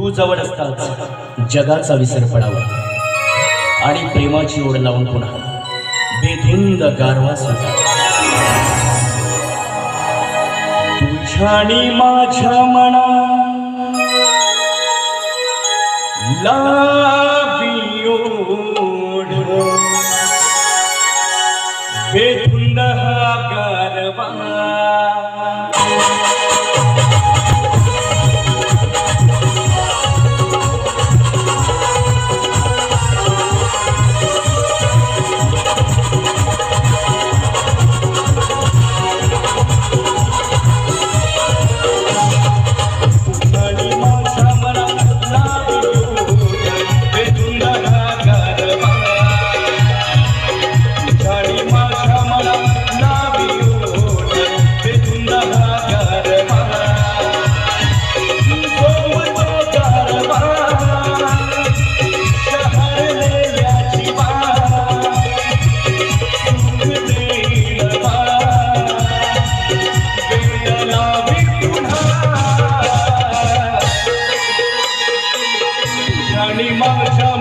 तू जवळ असताच जगाचा विसर पडावा. आणि प्रेमाची ओढ लावून पुन्हा बेधुंद गारवा सुद्धा. तुझ्या आणि माझ्या मना लावियो बेधुंद हा गारवा Mama told